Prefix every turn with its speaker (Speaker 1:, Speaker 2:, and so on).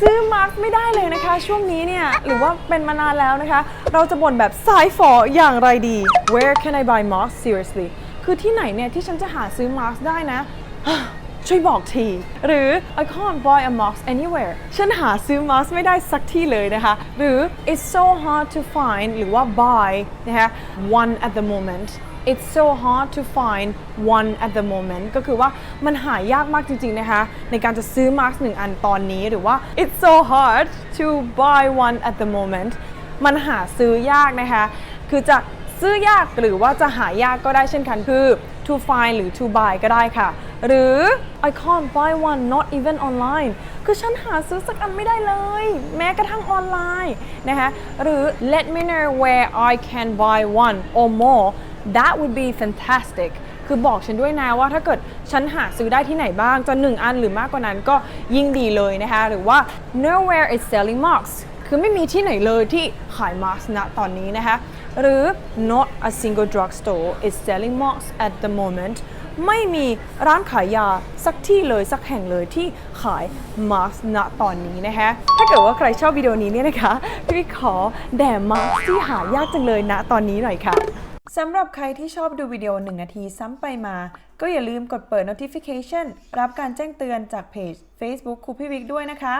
Speaker 1: ซื้อมาร์กไม่ได้เลยนะคะ ช่วงนี้เนี่ย หรือว่าเป็นมานานแล้วนะคะ เราจะบ่นแบบสายฝออย่างไรดี Where can I buy masks seriously คือที่ไหนเนี่ย ที่ฉันจะหาซื้อมาร์กได้นะ ช่วยบอกที หรือ I can't buy a mask anywhere ฉันหาซื้อมาสไม่ได้สักที่เลยนะคะ หรือ it's so hard to find หรือว่า buy นะคะ one at the moment it's so hard to find one at the moment ก็คือว่ามันหายากมากจริง ๆ นะคะ ในการจะซื้อมาสหนึ่งอันตอนนี้หรือว่า it's so hard to buy one at the moment มันหาซื้อยากนะคะ คือจะซื้อยากหรือว่าจะหายากก็ได้เช่นกันคือ to find หรือ to buy ก็ได้ค่ะ หรือ I can't buy one not even online คือฉันหาซื้อสักอันไม่ได้เลย แม้กระทั่งออนไลน์นะคะ หรือ let me know where I can buy one or more that would be fantastic คือบอกฉันด้วยนะว่าถ้าเกิดฉันหาซื้อได้ที่ไหนบ้างจะหนึ่งอันหรือมากกว่านั้นก็ยิ่งดีเลยนะคะ หรือว่า nowhere is selling masks คือไม่มีที่ไหนเลยที่ขายมาสก์ณตอนนี้นะคะ หรือ not a single drugstore is selling masks at the moment ไม่มีร้านขายยาสักที่เลยสักแห่งเลยที่ขายมาสก์ณตอนนี้นะคะ ถ้าเกิดว่าใครชอบวิดีโอนี้เนี่ยนะคะพี่ขอแด่มาสก์ที่หายากจังเลยณตอนนี้หน่อยค่ะ สำหรับใครที่ชอบดูวิดีโอ 1 นาทีซ้ำไปมา ก็อย่าลืมกดเปิด notification รับการแจ้งเตือนจากเพจ Facebook ครูพี่วิกด้วยนะคะ